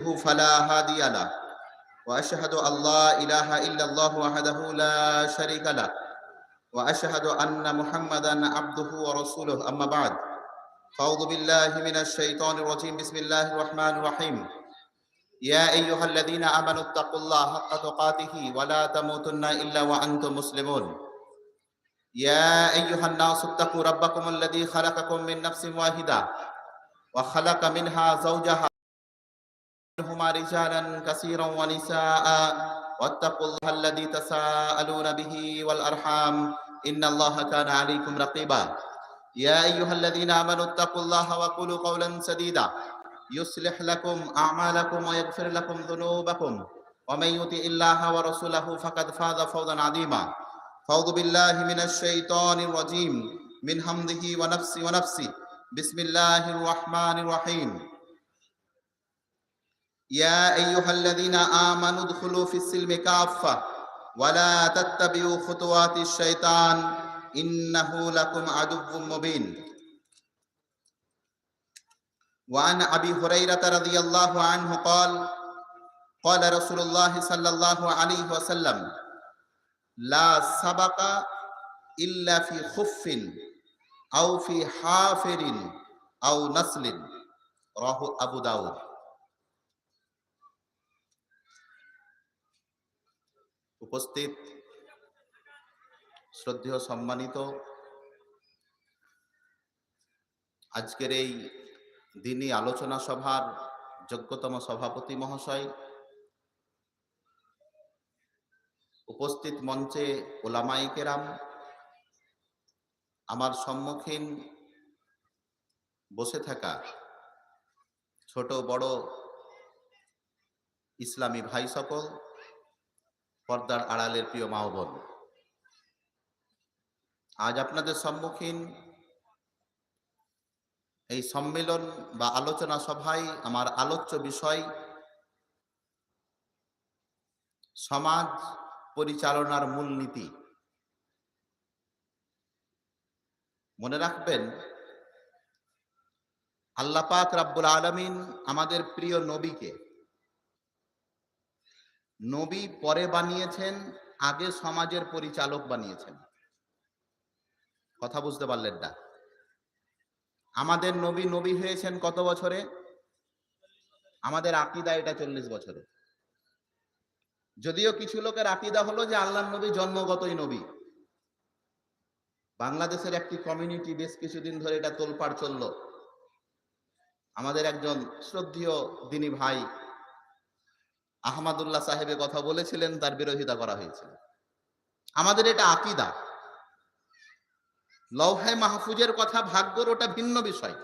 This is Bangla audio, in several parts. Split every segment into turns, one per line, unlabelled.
فلا هادي له واشهد ان لا اله الا الله وحده لا شريك له واشهد ان محمدا عبده ورسوله اما بعد فاعوذ بالله من الشيطان الرجيم بسم الله الرحمن الرحيم يا ايها الذين امنوا اتقوا الله حق تقاته ولا تموتن الا وانتم مسلمون يا ايها الناس اتقوا ربكم الذي خلقكم من نفس واحده وخلق منها زوجها منهما رجالا كثيرا ونساء واتقوا الله الذي تساءلون به والارحام ان الله كان عليكم رقيبا يا ايها الذين امنوا اتقوا الله وقولوا قولا سديدا يصلح لكم اعمالكم ويغفر لكم ذنوبكم ومن يطع الله ورسوله فقد فاز فوزا عظيما فاعوذ بالله من الشيطان الرجيم من حمده ونفسي ونفسي بسم الله الرحمن الرحيم يا أيها الذين آمنوا ادخلوا في السلم كافة ولا تتبعوا خطوات الشيطان إنه لكم عدو مبين وعن أبي هريرة رضي الله عنه قال قال رسول الله صلى الله عليه وسلم لا سبق إلا في خف أو في حافر أو نسل رواه أبو داود উপস্থিত। শ্রদ্ধেয় সম্মানিত। আজকের এই দিনই আলোচনা সভার যোগ্যতম সভাপতি মহাশয় উপস্থিত মঞ্চে ওলামাই কেরাম, আমার সম্মুখীন বসে থাকা ছোট বড় ইসলামী ভাই সকল পর্দার আড়ালের প্রিয় মা বোন। আজ আপনাদের সম্মুখীন এই সম্মেলন বা আলোচনা সভায় আমার আলোচ্য বিষয় সমাজ পরিচালনার মূলনীতি। মনে রাখবেন আল্লাহ পাক রাব্বুল আলমিন আমাদের প্রিয় নবীকে নবী পরে বানিয়েছেন, আগে সমাজের পরিচালক বানিয়েছেন। কথা বুঝতে পারলেন না। আমাদের নবী নবী হয়েছেন কত বছরে? আমাদের আকিদা এটা চল্লিশ বছরে। যদিও কিছু লোকের আকিদা হলো যে আল্লাহ নবী জন্মগতই নবী। বাংলাদেশের একটি কমিউনিটি বেশ কিছুদিন ধরে এটা তোলপাড় চলল। আমাদের একজন শ্রদ্ধীয় দিনী ভাই আহমদুল্লাহ সাহেবের কথা বলেছিলেন, তার বিরোধিতা করা হয়েছিল। আমাদের এটা আকিদা। লৌহায় মাহফুজের কথা ভাগ্যর ওটা ভিন্ন বিষয়।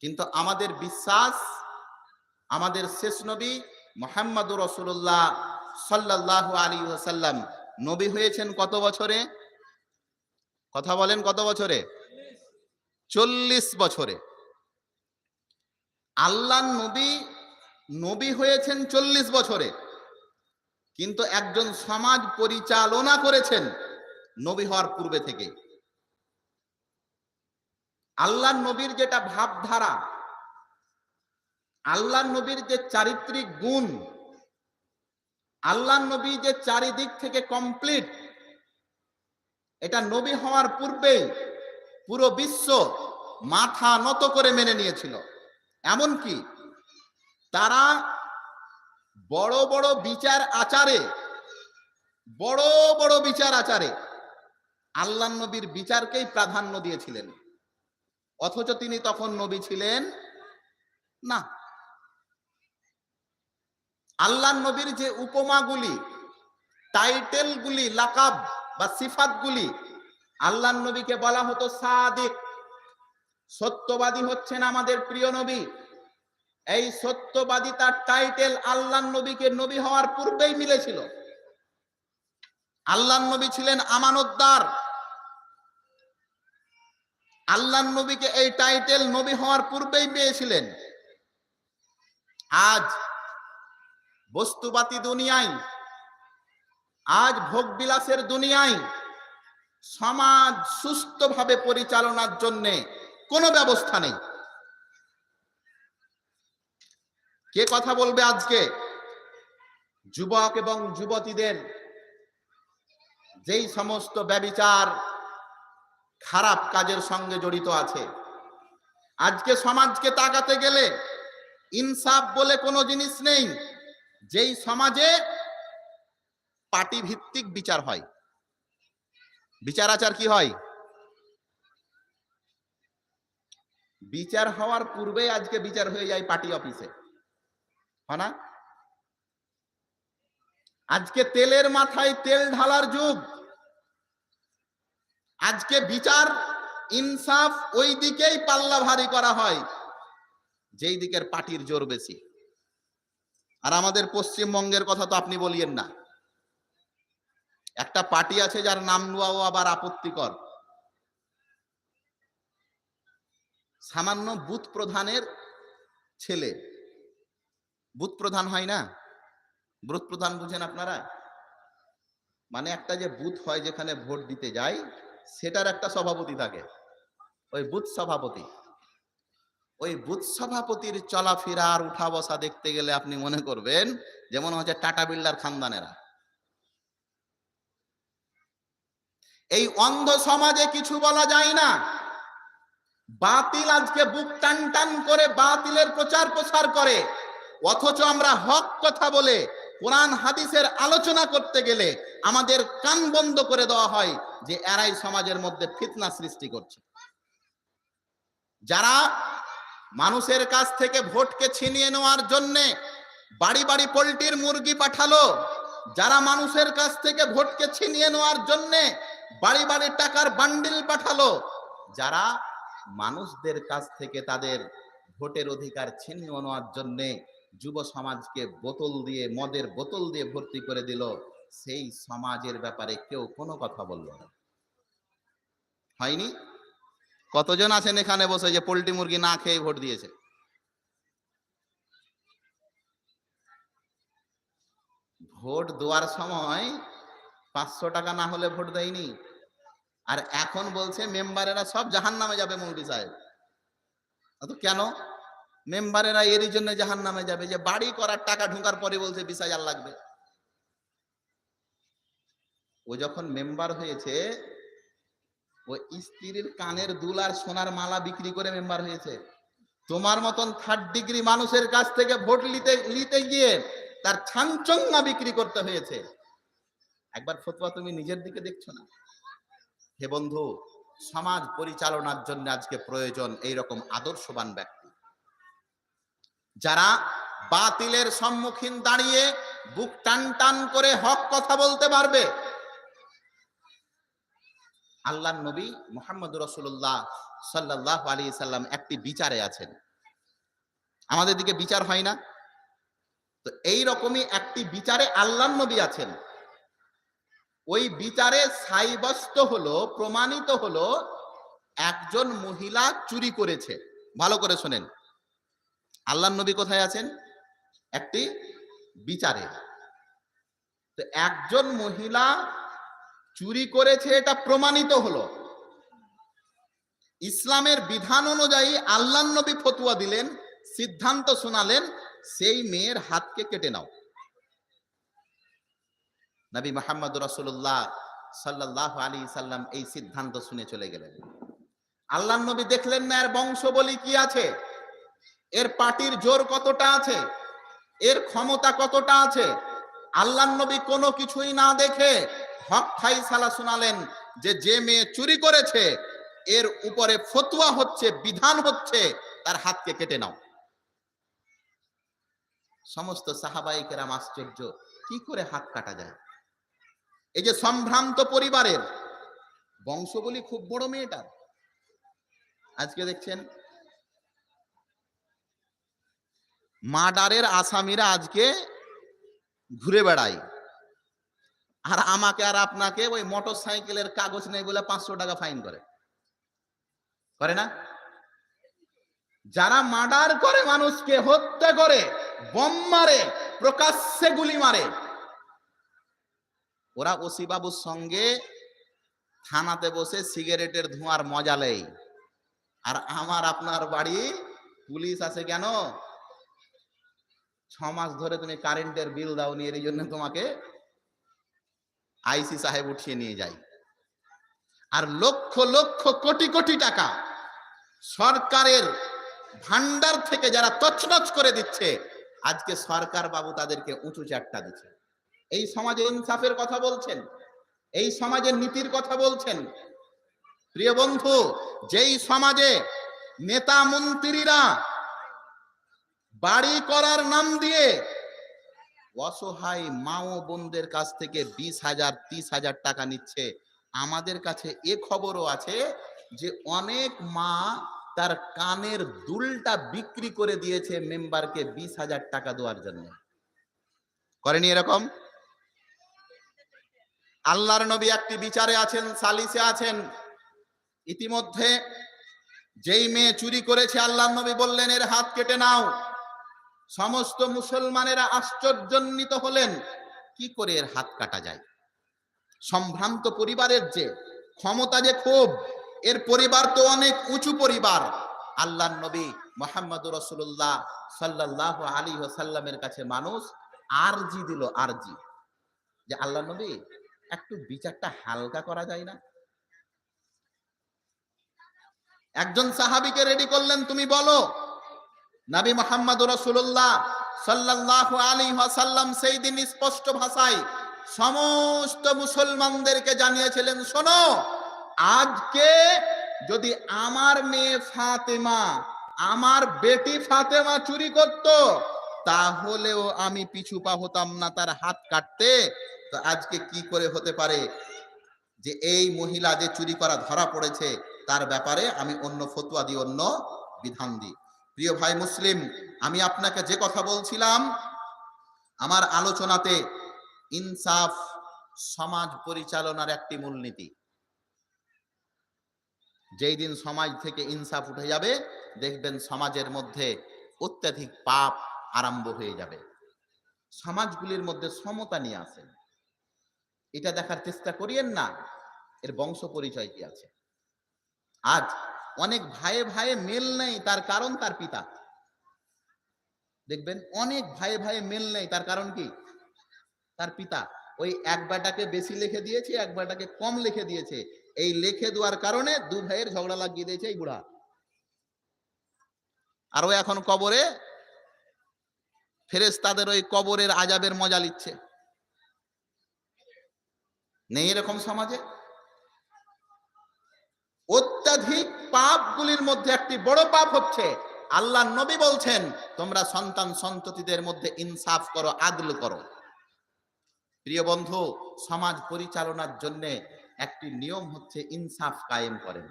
কিন্তু আমাদের বিশ্বাস, আমাদের শেষ নবী মোহাম্মদুর রসুল্লাহ সাল্লাহ আলী সাল্লাম নবী হয়েছেন কত বছরে? কথা বলেন কত বছরে? চল্লিশ বছরে। আল্লাহ নবী নবী হয়েছেন চল্লিশ বছরে। কিন্তু একজন সমাজ পরিচালনা করেছেন নবী হওয়ার পূর্বে থেকে। আল্লাহ নবীর যেটা ভাবধারা আল্লাহ নবীর যে চারিত্রিক গুণ আল্লাহ নবী যে চারিদিক থেকে কমপ্লিট এটা নবী হওয়ার পূর্বেই পুরো বিশ্ব মাথা নত করে মেনে নিয়েছিল। এমনকি তারা বড় বড় বিচার আচারে, বড় বড় বিচার আচারে আল্লাহ নবীর বিচারকেই প্রাধান্য দিয়েছিলেন। অথচ তিনি তখন নবী ছিলেন না। আল্লাহ নবীর যে উপমাগুলি, টাইটেলগুলি, লাকাব বা সিফাতগুলি, আল্লাহ নবীকে বলা হতো সাদিক। সত্যবাদী হচ্ছেন আমাদের প্রিয় নবী। এই সত্যবাদী তার টাইটেল আল্লাহ নবীকে নবী হওয়ার পূর্বেই মিলেছিল। আল্লাহ নবী ছিলেন আমানতদার। আল্লাহ নবীকে এই টাইটেল নবী হওয়ার পূর্বেই পেয়েছিলেন। আজ বস্তুবাতি দুনিয়ায়, আজ ভোগ বিলাসের দুনিয়ায় সমাজ সুস্থভাবে পরিচালনার জন্যে কোনো ব্যবস্থা নেই। কে কথা বলবে আজকে? যুবক এবং যুবতীদের যেই সমস্ত ব্যবিচার, খারাপ কাজের সঙ্গে জড়িত আছে, আজকে সমাজকে তাকাতে গেলে ইনসাফ বলে কোনো জিনিস নেই। যেই সমাজে পার্টি ভিত্তিক বিচার হয় বিচার আচার কি হয়? বিচার হওয়ার পূর্বে আজকে বিচার হয়ে যায় পার্টি অফিসে। না আজকে তেলের মাথায় তেল ঢালার যুগ। আজকে বিচার, ইনসাফ ওই দিকেই পাল্লা ভারী করা হয়, যেই দিকের পার্টির জোর বেশি। আর আমাদের পশ্চিমবঙ্গের কথা তো আপনি বলিয়েন না। একটা পার্টি আছে যার নাম নেওয়াও আবার আপত্তিকর। সামান্য বুথ প্রধানের ছেলে। বুথ প্রধান হয় না? বুথ প্রধান বুঝেন আপনারা? মানে একটা যে বুথ হয় যেখানে ভোট দিতে যায়, সেটার একটা সভাপতি থাকে। ওই বুথ সভাপতি। ওই বুথ সভাপতির চলাফেরা আর উঠা বসা দেখতে গেলে আপনি মনে করবেন যেমন হচ্ছে টাটা বিল্ডার খানদানেরা। এই অন্ধ সমাজে কিছু বলা যায় না। বাতিল আজকে বুক টান টান করে বাতিলের প্রচার প্রসার করে। অথচ আমরা হক কথা বলে কোরআন, হাদিসের আলোচনা করতে গেলে আমাদের কান বন্ধ করে দেওয়া হয় যে এরাই সমাজের মধ্যে ফিতনা সৃষ্টি করছে। যারা মানুষের কাছ থেকে ভোটকে ছিনিয়ে নেওয়ার জন্যে বাড়ি বাড়ি পোল্ট্রির মুরগি পাঠালো, যারা মানুষের কাছ থেকে ভোটকে ছিনিয়ে নেওয়ার জন্যে বাড়ি বাড়ি টাকার বান্ডিল পাঠালো, যারা মানুষদের কাছ থেকে তাদের ভোটের অধিকার ছিনিয়ে নেওয়ার জন্যে যুব সমাজকে বোতল দিয়ে, মদের বোতল দিয়ে ভর্তি করে দিল। সেই সমাজের ব্যাপারে কেউ কোনো কথা বলল না। হয়নি? কতজন আছেন এখানে বসে যে পোল্ট্রি মুরগি না খেয়ে ভোট দিয়েছে? ভোট দেওয়ার সময় পাঁচশো টাকা না হলে ভোট দেয়নি। আর এখন বলছে মেম্বারেরা সব জাহান নামে যাবে মৌলবি সাহেব। কেন? মেম্বারেরা এরই জন্য জাহান নামে যাবে যে বাড়ি করার টাকা ঢোকার পরে বলছে বিশ হাজার লাগবে। ও যখন মেম্বার হয়েছে, ও স্ত্রীর কানের দুল আর সোনার মালা বিক্রি করে মেম্বার হয়েছে। তোমার মতন থার্ড ডিগ্রি মানুষের কাছ থেকে ভোট নিতে নিতে গিয়ে তার ছাংচঙ্গা বিক্রি করতে হয়েছে। একবার ফতোয়া তুমি নিজের দিকে দেখছ না? হে বন্ধু, সমাজ পরিচালনার জন্য আজকে প্রয়োজন এই রকম আদর্শবান ব্যক্তি। যারা বাতিলের সম্মুখীন দাঁড়িয়ে বুক টান টান করে হক কথা বলতে পারবে। আল্লাহ নবী মোহাম্মদ রসুল্লাহ সাল্লাহ আলী সাল্লাম একটি বিচারে আছেন। আমাদের দিকে বিচার হয় না। তো এই রকমই একটি বিচারে আল্লাহ নবী আছেন। ওই বিচারে সাইবস্ত হলো, প্রমাণিত হলো, একজন মহিলা চুরি করেছে। ভালো করে শোনেন। আল্লাহ নবী কোথায় আছেন? একটি বিচারে। তো একজন মহিলা চুরি করেছে, এটা প্রমাণিত হলো। ইসলামের বিধান অনুযায়ী আল্লাহ নবী ফতুয়া দিলেন, সিদ্ধান্ত শোনালেন, সেই মেয়ের হাতকে কেটে নাও। নবী মোহাম্মদ রসুল্লাহ সাল্লাহ আলী সাল্লাম এই সিদ্ধান্ত শুনে চলে গেলেন। আল্লাহ নবী দেখলেন না, এর বংশ বলি কি আছে? এর পার্টির জোর কতটা আছে? এর ক্ষমতা কতটা আছে? আল্লাহ নবী কোনো কিছুই না দেখে হক ফাই সালা শোনালেন যে যে মেয়ে চুরি করেছে, এর উপরে ফতুয়া হচ্ছে, বিধান হচ্ছে, তার হাতকে কেটে নাও। সমস্ত সাহাবাইকেরাম আশ্চর্য, কি করে হাত কাটা যায়? এই যে সম্ভ্রান্ত পরিবারের বংশগুলি খুব বড় মেয়েটার। আজকে দেখছেন মার্ডারের আসামিরা আজকে ঘুরে বেড়ায়। আর আমাকে আর আপনাকে ওই মোটর সাইকেলের কাগজ নেই বলে পাঁচশো টাকা ফাইন করে। করে না? যারা মার্ডার করে, মানুষকে হত্যা করে, বম মারে, প্রকাশ্যে গুলি মারে, ওরা ওসি বাবুর সঙ্গে থানাতে বসে সিগারেটের ধোঁয়ার মজা লেই আর আমার আপনার বাড়ি পুলিশ আছে কেন? ছ মাস ধরে তুমি কারেন্টের বিল দাওনি এর জন্য তোমাকে আইসি সাহেব উঠিয়ে নিয়ে যায়। আর লক্ষ লক্ষ, কোটি কোটি টাকা সরকারের ভান্ডার থেকে যারা তছনছ করে দিচ্ছে, আজকে সরকার বাবু তাদেরকে উঁচু চারটা দিচ্ছে। এই সমাজে ইনসাফের কথা বলছেন, এই সমাজের নীতির কথা বলছেন। প্রিয় বন্ধু, যেই সমাজে নেতা মন্ত্রীরা বাড়ি করার নাম দিয়ে অসহায় মা ও বোনদের কাছ থেকে বিশ হাজার, তিরিশ হাজার টাকা নিচ্ছে। আমাদের কাছে এ খবরও আছে যে, অনেক মা তার কানের দুলটা বিক্রি করে দিয়েছে মেম্বারকে বিশ হাজার টাকা দেওয়ার জন্য। করেনি এরকম? আল্লাহর নবী একটি বিচারে আছেন, সালিসে আছেন। ইতিমধ্যে যেই মেয়ে চুরি করেছে আল্লাহ নবী বললেন, এর হাত কেটে নাও। সমস্ত মুসলমানেরা আশ্চর্যান্বিত হলেন। কি করে এর হাত কাটা যায়? সম্ভ্রান্ত পরিবারের যে ক্ষমতা যে খুব, এর পরিবার তো অনেক উঁচু পরিবার। আল্লাহ নবী মোহাম্মদ রসুল্লাহ সাল্লাহ আলী সাল্লামের কাছে মানুষ আরজি দিল, আরজি। যে আল্লাহ নবী, একটু বিচারটা হালকা করা যায় না? একজন সাহাবিকে রেডি করলেন, তুমি বলো নবী মোহাম্মদ রসুল্লাহ সাল্লাহ আলী সাল্লাম সেই দিন স্পষ্ট ভাষায় সমস্ত মুসলমানদেরকে জানিয়েছিলেন, শোনো, আজকে যদি আমার মেয়ে ফাতেমা, আমার বেটি ফাতেমা চুরি করত, তাহলেও আমি পিছু পা হতাম না, তার হাত কাটতে। তো আজকে কি করে হতে পারে? যে এই মহিলা যে চুরি করা ধরা পড়েছে, তার ব্যাপারে আমি অন্য ফতুয়া দিই, অন্য বিধান দিই। প্রিয় ভাই মুসলিম, আমি আপনাকে যে কথা বলছিলাম, আমার আলোচনাতে ইনসাফ সমাজ পরিচালনার একটি মূলনীতি। যেই দিন সমাজ থেকে ইনসাফ উঠে যাবে, দেখবেন সমাজের মধ্যে অত্যাধিক পাপ আরম্ভ হয়ে যাবে। সমাজগুলির মধ্যে সমতা নিয়ে আসেন। এটা দেখার চেষ্টা করিয়েন না, এর বংশ পরিচয় কি আছে? আজ অনেক ভাইয়ে ভাইয়ে মেল নেই, তার কারণ তার পিতা। দেখবেন, অনেক ভাইয়ে ভাইয়ে মেল নেই, তার কারণ কি? তার পিতা। ওই এক বেটাকে বেশি লিখে দিয়েছে, এক বেটাকে কম লিখে দিয়েছে। এই লিখে দেওয়ার কারণে দু ভাইয়ের ঝগড়া লাগিয়ে দিয়েছে এই বুড়া। আর ও এখন কবরে ফেরেস তাদের ওই কবরের আজাবের মজা লিচ্ছে নেই এরকম সমাজে? অত্যাধিক পাপগুলির মধ্যে একটি বড় পাপ হচ্ছে। আল্লাহ নবী বলছেন, তোমরা সন্তান সন্ততিদের মধ্যে ইনসাফ করো, আদল করো। প্রিয় বন্ধু, সমাজ পরিচালনার জন্য একটি নিয়ম হচ্ছে ইনসাফ কায়েম করেন।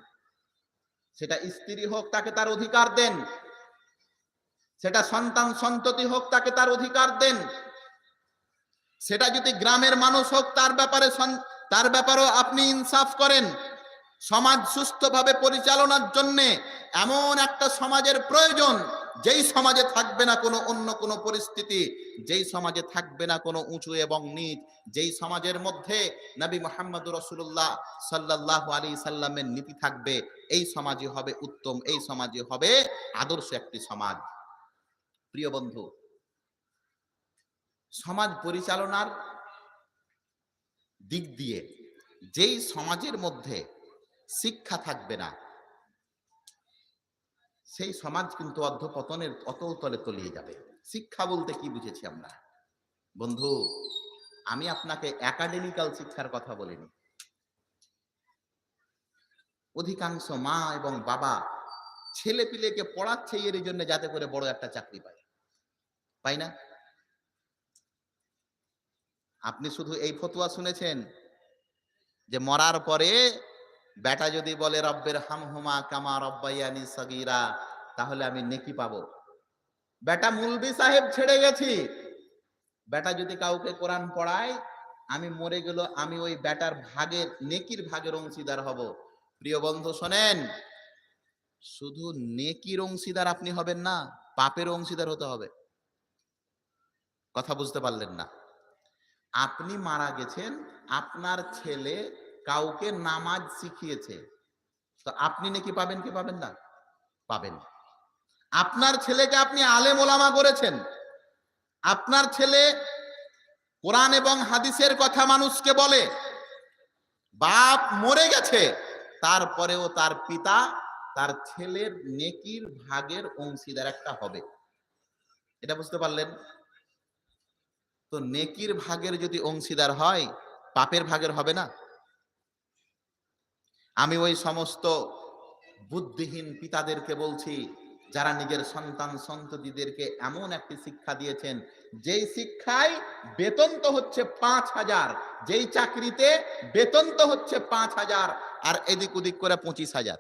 সেটা স্ত্রী হোক, তাকে তার অধিকার দেন। সেটা সন্তান সন্ততি হোক, তাকে তার অধিকার দেন। সেটা যদি গ্রামের মানুষ হোক, তার ব্যাপারে তার ব্যাপারেও আপনি ইনসাফ করেন। সমাজ সুস্থভাবে পরিচালনার জন্য এমন একটা সমাজের প্রয়োজন, যেই সমাজে থাকবে না কোনো অন্য কোনো পরিস্থিতি, যেই সমাজে থাকবে না কোনো উঁচু এবং নিচ, যেই সমাজের মধ্যে নবী মোহাম্মদ রসুল্লাহ সাল্লাহ আলী সাল্লামের নীতি থাকবে, এই সমাজই হবে উত্তম, এই সমাজই হবে আদর্শ একটি সমাজ। প্রিয় বন্ধু, সমাজ পরিচালনার দিক দিয়ে যেই সমাজের মধ্যে শিক্ষা থাকবে না। সেই সমাজ কিন্তু অর্ধপতনের, অতল তলে তলিয়ে যাবে। শিক্ষা বলতে কি বুঝেছি আমরা? বন্ধু, আমি আপনাকে একাডেমিক্যাল শিক্ষার কথা বলিনি। অধিকাংশ মা এবং বাবা ছেলে পিলেকে পড়াচ্ছে এর জন্য যাতে করে বড় একটা চাকরি পায়। পাই না? আপনি শুধু এই ফতুয়া শুনেছেন যে মরার পরে বেটা যদি বলে, রব্বের হামহুমা কামা রব্বাইয়ানি সগিরা তাহলে আমি নেকি পাবো। বেটা মুলবি সাহেব ছেড়ে গেছি। বেটা যদি কাউকে কোরআন পড়ায়, আমি মরে গেল, আমি ওই বেটার ভাগের, নেকির ভাগের অংশীদার হব। প্রিয় বন্ধু, শোনেন, শুধু নেকির অংশীদার আপনি হবেন না পাপের অংশীদার হতে হবে। কথা বুঝতে পারলেন না। আপনি মারা গেছেন, আপনার ছেলে কাউকে নামাজ শিখিয়েছে। তো আপনি নাকি পাবেন, কি পাবেন না? পাবেন। আপনার ছেলেকে আপনি আলেম ওলামা করেছেন। আপনার ছেলে কোরআন এবং হাদিসের কথা মানুষকে বলে, বাপ মরে গেছে, তারপরেও তার পিতা তার ছেলের নেকির ভাগের অংশীদার একটা হবে। এটা বুঝতে পারলেন? তো নেকির ভাগের যদি অংশীদার হয়, পাপের ভাগের হবে না? আমি ওই সমস্ত বুদ্ধিহীন পিতাদেরকে বলছি, যারা নিজের সন্তান সন্ততিদেরকে এমন একটি শিক্ষা দিয়েছেন, যেই শিক্ষায় বেতন তো হচ্ছে পাঁচ হাজার, যেই চাকরিতে বেতন তো হচ্ছে পাঁচ হাজার, আর এদিক ওদিক করে পঁচিশ হাজার।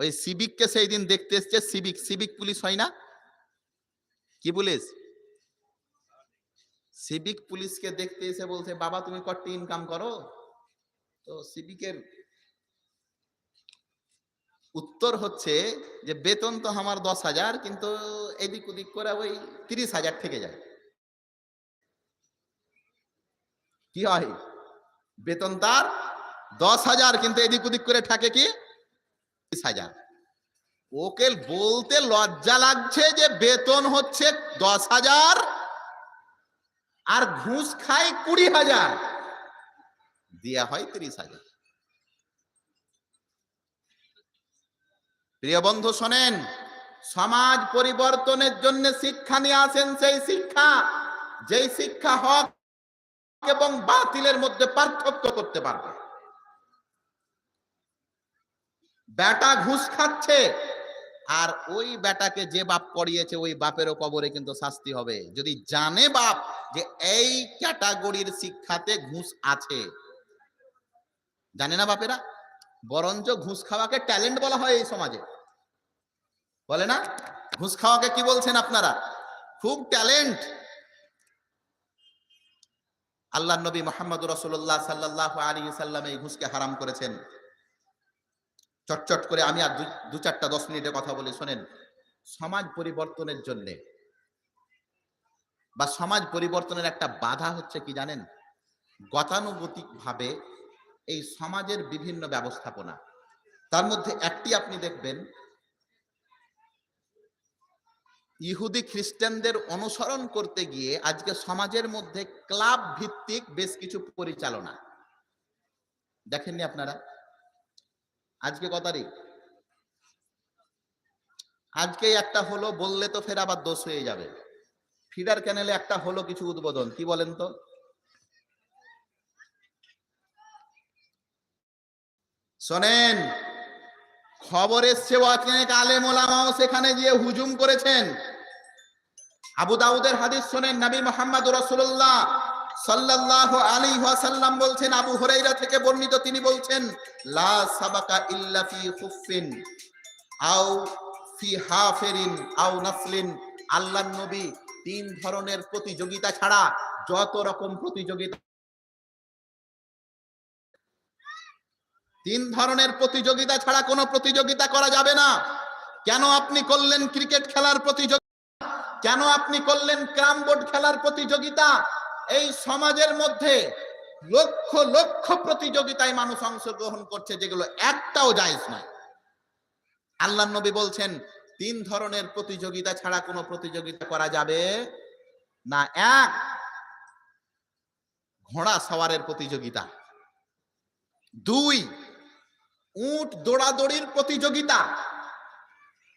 ওই সিভিককে সেই দিন দেখতে এসছে, সিভিক সিভিক পুলিশ হয় না? কি পুলিশ? সিভিক পুলিশকে দেখতে এসে বলছে, বাবা, তুমি কটি ইনকাম করো? তো সিভিকের উত্তর হচ্ছে যে, বেতন তো আমার দশ হাজার, কিন্তু এদিক ওদিক করে ওই তিরিশ হাজার থেকে যায়। কি হয়? বেতন তার দশ হাজার, কিন্তু এদিক ওদিক করে থাকে কি? তিরিশ হাজার। ওকে বলতে লজ্জা লাগছে যে, বেতন হচ্ছে দশ হাজার আর ঘুষ খায় কুড়ি হাজার। দেয়া হয় তিরিশ হাজার। প্রিয় বন্ধু, শোনেন, সমাজ পরিবর্তনের জন্য শিক্ষা নিয়ে আসেন সেই শিক্ষা। যেই শিক্ষা হক এবং বাতিলের মধ্যে পার্থক্য করতে পারবে। বেটা ঘুষ খাচ্ছে আর ওই বেটাকে যে বাপ পড়িয়েছে ওই বাপেরও কবরে কিন্তু শাস্তি হবে। যদি জানে বাপ যে এই ক্যাটাগরির শিক্ষাতে ঘুষ আছে জানে না বাপেরা? বরঞ্চ ঘুষ খাওয়াকে ট্যালেন্ট বলা হয় এই সমাজে। বলে না? ঘুষ খাওয়াকে কি বলছেন আপনারা? খুব ট্যালেন্ট আল্লাহ নবী মোহাম্মদ রসুল্লাহ সাল্লাহ আলী সাল্লাম এই ঘুষকে হারাম করেছেন। চটচট করে আমি আর দু- চারটা দশ মিনিটে কথা বলি, শোনেন। সমাজ পরিবর্তনের জন্য বা সমাজ পরিবর্তনের একটা বাধা হচ্ছে কি জানেন? গতানুগতিক ভাবে এই সমাজের বিভিন্ন ব্যবস্থাপনা। তার মধ্যে একটি আপনি দেখবেন, ইহুদি খ্রিস্টানদের অনুসরণ করতে গিয়ে আজকে সমাজের মধ্যে ক্লাব ভিত্তিক বেশ কিছু পরিচালনা। দেখেননি আপনারা? আজকে কত তারিখ? আজকে একটা হলো বললে তো ফের আবার দোষ হয়ে যাবে। ফিডার ক্যানেলে একটা হলো কিছু উদ্বোধন, কি বলেন তো? শোনেন, খবর এসছে অনেক আলেম ওলামাও সেখানে গিয়ে হুজুম করেছেন। আবু দাউদের হাদিস শোনেন, নবী মোহাম্মদ রসুল্লাহ সাল্লাল্লাহু আলাইহি ওয়াসাল্লাম বলছেন, আবু হুরাইরা থেকে বর্ণিত তিনি বলছেন, লা সাবাকা ইল্লা ফি খুফফিন আও ফি হাফিরিন আও নাসলিন। আল্লাহর নবী তিন ধরনের প্রতিযোগিতা ছাড়া যত রকম প্রতিযোগিতা তিন ধরনের প্রতিযোগিতা ছাড়া কোনো প্রতিযোগিতা করা যাবে না। কেন আপনি করলেন ক্রিকেট খেলার প্রতিযোগিতা? কেন আপনি করলেন ক্রাম বোর্ড খেলার প্রতিযোগিতা? এই সমাজের মধ্যে লক্ষ লক্ষ প্রতিযোগিতায় মানুষ অংশগ্রহণ করছে যেগুলো একটাও জায়েজ নয়। আল্লাহ নবী বলছেন, তিন ধরনের প্রতিযোগিতা ছাড়া কোনো প্রতিযোগিতা করা যাবে না। এক, ঘোড়া সওয়ারের প্রতিযোগিতা। দুই উট দৌড়াদৌড়ির প্রতিযোগিতা।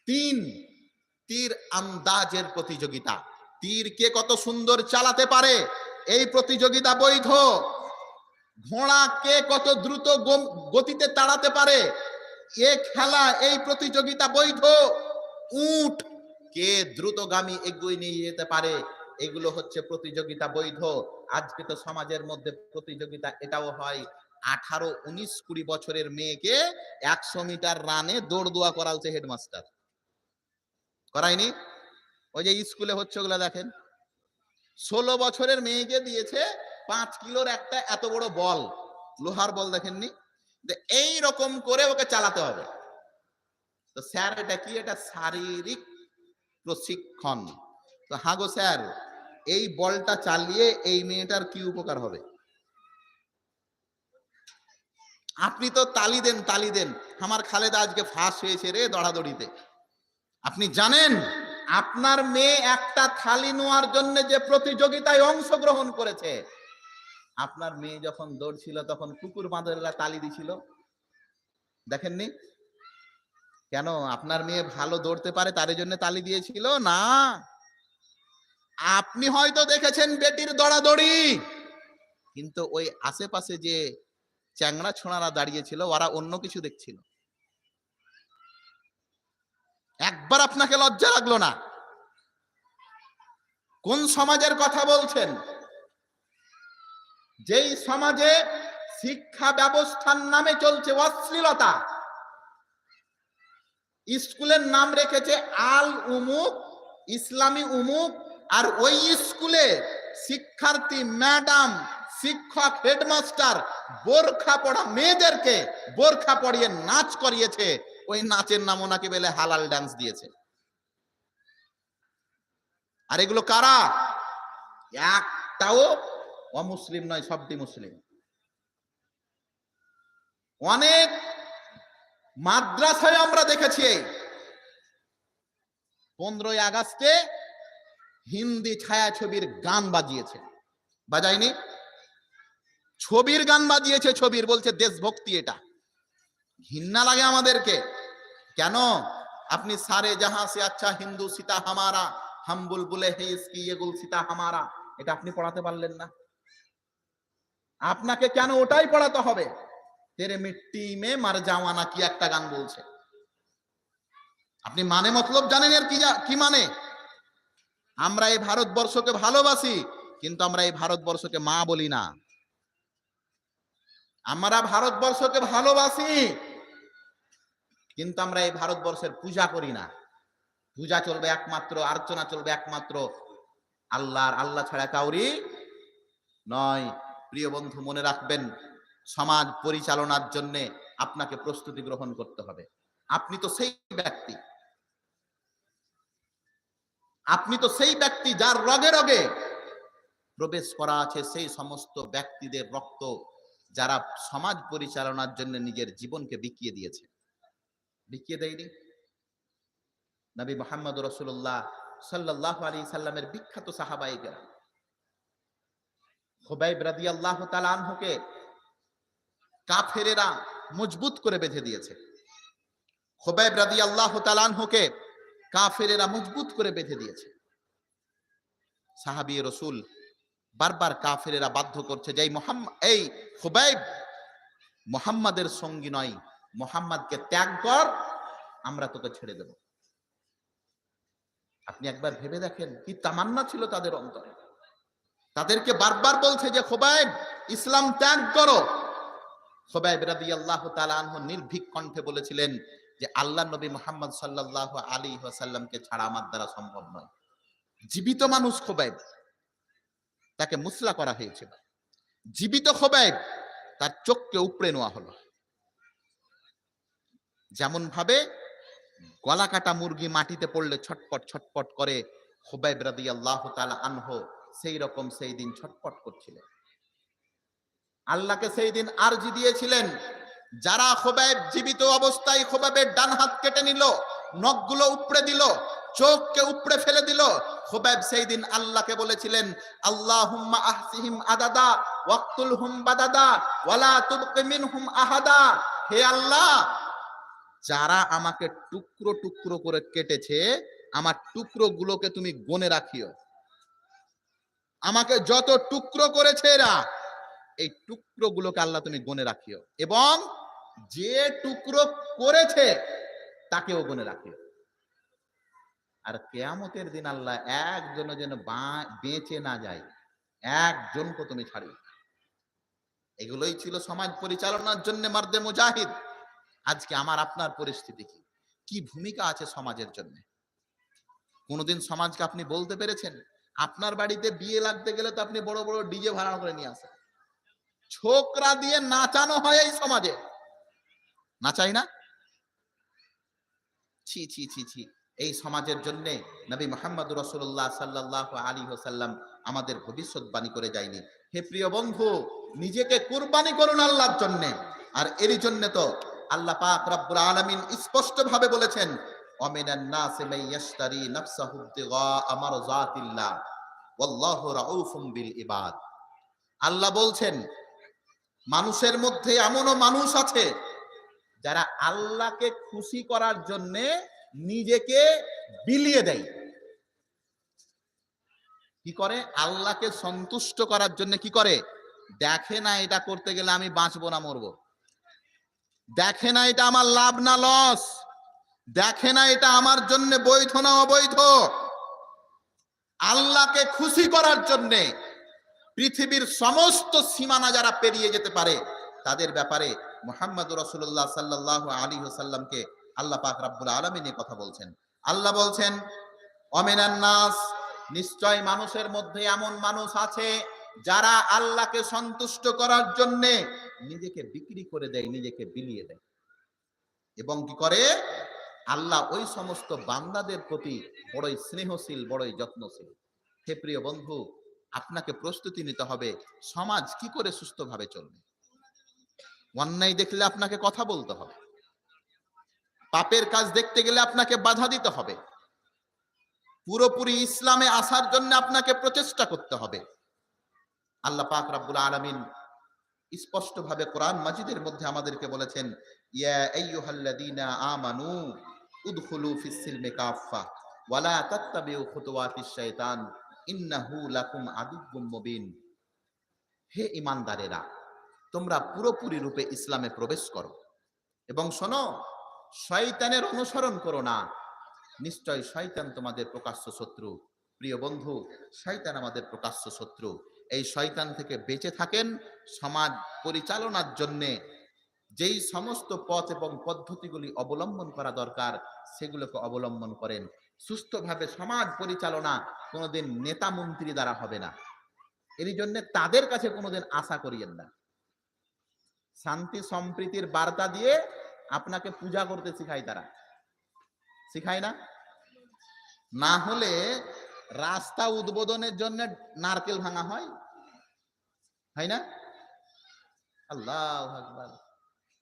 তিন, তীর আন্দাজের প্রতিযোগিতা। তীর কে কত সুন্দর চালাতে পারে? এই প্রতিযোগিতা বৈধ। ঘোড়া কে কত দ্রুত গতিতে তাড়াতে পারে? এ খেলা, এই প্রতিযোগিতা বৈধ। উট কে দ্রুতগামী এগিয়ে নিয়ে যেতে পারে? এগুলো হচ্ছে প্রতিযোগিতা বৈধ। আজকে তো সমাজের মধ্যে প্রতিযোগিতা এটাও হয়। আঠারো উনিশ কুড়ি বছরের মেয়েকে একশো মিটার রানে দৌড় দোয়া করা হচ্ছে হেডমাস্টার। করায়নি? ওই যে স্কুলে হচ্ছে ওগুলা দেখেন। ষোলো বছরের মেয়েকে দিয়েছে পাঁচ কিলোর একটা এত বড় বল। লোহার বল দেখেননি? এই রকম করে ওকে চালাতে হবে। তো স্যার, এটা কি? এটা শারীরিক প্রশিক্ষণ। তো হাগো স্যার, এই বলটা চালিয়ে এই মেয়েটার কি উপকার হবে? আপনি তো তালি দেন তালি দেন। আমার খালেদা আজকে ফাঁস হয়েছে রে দড়াদড়িতে। আপনি জানেন, আপনার মেয়ে একটা থালি নেওয়ার জন্য যে প্রতিযোগিতায় অংশগ্রহণ করেছে, আপনার মেয়ে যখন দৌড়ছিল তখন কুকুর বাঁদরেরা তালি দিছিল। দেখেননি? কেন? আপনার মেয়ে ভালো দৌড়তে পারে, তার জন্য তালি দিয়েছিল? না। আপনি হয়তো দেখেছেন বেটির দৌড়াদৌড়ি। কিন্তু ওই আশেপাশে যে চ্যাংড়া ছোঁড়ারা দাঁড়িয়েছিল, ওরা অন্য কিছু দেখছিল। একবার আপনাকে লজ্জা লাগল না? কোন সমাজের কথা বলছেন? যেই সমাজে শিক্ষা ব্যবস্থার নামে চলছে অশ্লীলতা, স্কুলের নাম রেখেছে আল উমুক, ইসলামী উমুক, আর ওই স্কুলে শিক্ষার্থী ম্যাডাম শিক্ষক, হেডমাস্টার বোরখা পড়া মেয়েদেরকে বোরখা পড়িয়ে নাচ করিয়েছে। ওই নাচের নাম ওনাকে বেলে হালাল ডান্স দিয়েছে। আর এগুলো কারা? একটাও অমুসলিম নয়, সবটি মুসলিম। অনেক মাদ্রাসায় আমরা দেখেছি পনেরোই আগস্টে হিন্দি ছায়াছবির গান বাজিয়েছে। বাজায়নি? ছবির গান বাজিয়েছে ছবির, বলছে, দেশভক্তি এটা। ঘিন্না লাগে আমাদেরকে। কেন? আপনি সারে জাহা সে আচ্ছা হিন্দু সীতা হামারা, হাম বুলবুলে ইয়ে সীতা হামারা। এটা আপনি পড়াতে পারলেন না। আপনাকে কেন ওটাই পড়াতে হবে? তেরে মিট্টি মে মার জাওয়ানা কি একটা গান বলছে। আপনি মানে মতলব জানেন এর কি কি মানে? আমরা এই ভারতবর্ষকে ভালোবাসি, কিন্তু আমরা এই ভারতবর্ষকে মা বলি না। আমরা ভারতবর্ষকে ভালোবাসি, কিন্তু আমরা এই ভারতবর্ষের পূজা করি না। পূজা চলবে একমাত্র আর্চনা চলবে একমাত্র আল্লাহর। আল্লাহ ছাড়া কাউরি নয়। প্রিয় বন্ধু, মনে রাখবেন, সমাজ পরিচালনার জন্য আপনাকে প্রস্তুতি গ্রহণ করতে হবে। আপনি তো সেই ব্যক্তি। আপনি তো সেই ব্যক্তি যার রগে রগে প্রবেশ করা আছে, সেই সমস্ত ব্যক্তিদের রক্ত যারা সমাজ পরিচালনার জন্য নিজের জীবনকে বিকিয়ে দিয়েছে। বিকিয়ে দেয়নি? নবী মোহাম্মদ রসুল্লাহ সাল্লাহ আলী সাল্লামের বিখ্যাত সাহাবাই গেলাম হোবাইব রাদি আল্লাহ তালানহকে কাফেরেরা মজবুত করে বেঁধে দিয়েছে। হোবাইব রাদি আল্লাহ তালানহকে কাফেরেরা মজবুত করে বেঁধে দিয়েছে। সাহাবি রসুল বারবার কাফেরেরা বাধ্য করছে যে, এই হুবাইব মোহাম্মদের সঙ্গী নয়। মোহাম্মদকে ত্যাগ কর, আমরা তোকে ছেড়ে দেব। আপনি একবার ভেবে দেখেন কি তামান্না ছিল তাদের অন্তরে। তাদেরকে বারবার বলছে যে, খোবাইব, ইসলাম ত্যাগ করো। খোবাইব রাদি আল্লাহ তালাহ নির্ভীক কণ্ঠে বলেছিলেন যে, আল্লাহ নবী মোহাম্মদ সাল্লাহ আলী সাল্লামকে ছাড়া আমার দ্বারা সম্ভব নয়। জীবিত মানুষ খোবাইব। তাকে মুসলা করা হয়েছিল জীবিত খোবাইব তার চোখকে উপড়ে নেওয়া হলো। যেমন ভাবে গলা কাটা মুরগি মাটিতে পড়লে ছটপট ছটপট করে খোবাইব রাদি আল্লাহ আনহ, সেই রকম সেই দিন ছটপট করছিলেন। আল্লাহকে সেই দিন আরজি দিয়েছিলেন। যারা খোবাইব জীবিত অবস্থায় খোবাবের ডান হাত কেটে নিল, নখগুলো উপড়ে দিল চোখকে উপড়ে ফেলে দিল। খোবাইব সেই দিন আল্লাহকে বলেছিলেন, আল্লাহুম্মা আহসিহিম আদাদা ওয়াক্তুল হুম বাদাদা, ওয়ালা তুবকি মিনহুম আহাদা। হে আল্লাহ, যারা আমাকে টুকরো টুকরো করে কেটেছে, আমার টুকরো গুলোকে তুমি গনে রাখিও। আমাকে যত টুকরো করেছে এরা, এই টুকরো গুলোকে আল্লাহ তুমি গনে রাখিও। এবং যে টুকরো করেছে, তাকেও গনে রাখিও। আর কেয়ামতের দিন আল্লাহ একজন যেন বেঁচে না যায়। একজনকে তুমি ছাড়ি এগুলোই ছিল সমাজ পরিচালনার জন্য মার্দে মুজাহিদ। আজকে আমার আপনার পরিস্থিতি কি? কি ভূমিকা আছে সমাজের জন্য? কোনোদিন সমাজকে আপনি বলতে পেরেছেন? আপনার বাড়িতে বিয়ে লাগতে গেলে তো আপনি বড় বড় ডিজে ভাড়া করে নিয়ে আসেন। ছোকরা দিয়ে নাচানো হয় এই সমাজে। নাচাই না? ছি ছি ছি ছি। এই সমাজের জন্যে নবী মোহাম্মদ রসুল্লাহ সাল্লাহ আলী হোসাল্লাম আমাদের ভবিষ্যৎবাণী করে যায়নি। হে প্রিয় বন্ধু, নিজেকে কুরবানি করুন আল্লাহর জন্য। আর এরই জন্য তো আল্লাহ পাক রব্বুল আলামিন স্পষ্ট ভাবে বলেছেন, অমিনান নাসি মান ইয়াশতারি নাফসাহু ইবতিগা ওয়াল্লাহু রাউফুম বিল ইবাদ। আল্লাহ বলছেন, মানুষের মধ্যে এমনও মানুষ আছে যারা আল্লাহকে খুশি করার জন্য নিজেকে বিলিয়ে দেয়। কি করে? আল্লাহকে সন্তুষ্ট করার জন্য কি করে? দেখে না এটা করতে গেলে আমি বাঁচবো না, মরবো। দেখে না এটা আমার লাভ না লস। দেখে না এটা আমার জন্য বৈধ না অবৈধ। আল্লাহকে খুশি করার জন্যে পৃথিবীর সমস্ত সীমানা যারা পেরিয়ে যেতে পারে, তাদের ব্যাপারে মোহাম্মদ রসুল্লাহ সাল্লাহ আলী সাল্লামকে আল্লাহ পাক রাব্বুল আলমিনে কথা বলছেন। আল্লাহ বলছেন, অমেনান নাস, নিশ্চয় মানুষের মধ্যে এমন মানুষ আছে যারা আল্লাহকে সন্তুষ্ট করার জন্যে নিজেকে বিক্রি করে দেয়, নিজেকে বিলিয়ে দেয়। এবং কি করে? আল্লাহ ওই সমস্ত বান্দাদের প্রতি বড়ই স্নেহশীল, বড়ই যত্নশীল। হে প্রিয় বন্ধু, আপনাকে প্রস্তুতি নিতে হবে, সমাজ কি করে সুস্থভাবে চলবে? অন্যায় দেখলে আপনাকে কথা বলতে হবে। পাপের কাজ দেখতে গেলে আপনাকে বাধা দিতে হবে। পুরোপুরি ইসলামে আসার জন্য আপনাকে প্রচেষ্টা করতে হবে। আল্লাহ পাক রাব্বুল আলামিন স্পষ্ট ভাবে কোরআন মাজিদের মধ্যে আমাদেরকে বলেছেন, ইয়া আইয়ুহাল্লাযীনা আমানু উদখুলু ফিস সিলমি কাফফা ওয়ালা তাত্তাবিউ খুতুওয়াতিশ শাইতান ইন্নাহু লাকুম আদুব্বুম মুবিন। হে ঈমানদারেরা, তোমরা পুরোপুরি রূপে ইসলামে প্রবেশ করো এবং শোনো শয়তানের অনুসরণ করো না। নিশ্চয় শয়তান তোমাদের প্রকাশ্য শত্রু। প্রিয় বন্ধু, শয়তান আমাদের প্রকাশ্য শত্রু। এই শয়তান থেকে বেঁচে থাকেন সমাজ পরিচালনার জন্যে। যেই সমস্ত পথ এবং পদ্ধতিগুলি অবলম্বন করা দরকার, সেগুলোকে অবলম্বন করেন। সুস্থভাবে সমাজ পরিচালনা কোনোদিন নেতা মন্ত্রী দ্বারা হবে না। এর জন্য তাদের কাছে কোনোদিন আশা করিয়েন না। শান্তি সম্প্রীতির বার্তা দিয়ে আপনাকে পূজা করতে শিখায় তারা। শিখায় না? না হলে রাস্তা উদ্বোধনের জন্য নারকেল ভাঙা হয়। হয় না? আল্লাহ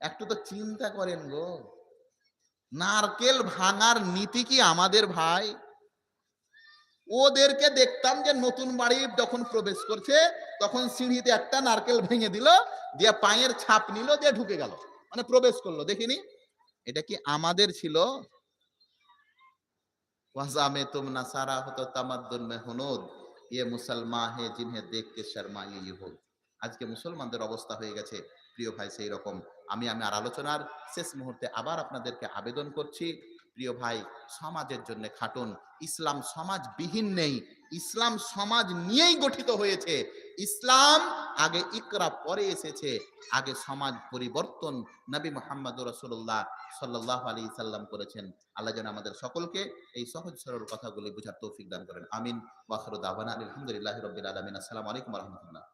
একটু তো চিন্তা করেন গো। নারকেল ভাঙার নীতি কি আমাদের ভাই? ওদেরকে দেখতাম যে নতুন বাড়ি যখন প্রবেশ করছে, তখন সিঁড়িতে একটা নারকেল ভেঙে দিল, দিয়ে পায়ের ছাপ নিল, দিয়ে ঢুকে গেল। মানে প্রবেশ করল। দেখিনি? এটা কি আমাদের ছিল? ওয়াজামে সারা হতো তামাদ্দুন ইয়ে মুসলমা হে, জিনহে শর্মা আজকে মুসলমানদের অবস্থা হয়ে গেছে। প্রিয় ভাই, সেই রকম। আমি আমি আর আলোচনার শেষ মুহূর্তে আবার আপনাদেরকে আবেদন করছি। প্রিয় ভাই, সমাজের জন্য খাটুন। ইসলাম সমাজ বিহীন নেই। ইসলাম সমাজ নিয়েই গঠিত হয়েছে। ইসলাম আগে ইকরা পরে এসেছে, আগে সমাজ পরিবর্তন নবী মোহাম্মদ রসুল্লাহ সাল্লাহ আলী সাল্লাম করেছেন। আল্লাহ যেন আমাদের সকলকে এই সহজ সরল কথাগুলি বুঝার তৌফিক দান করেন। আমিন। ওয়াখরুদ আহবান আলহামদুলিল্লাহ রবিল আলমিন। আসসালামু আলাইকুম রহমতুল্লাহ।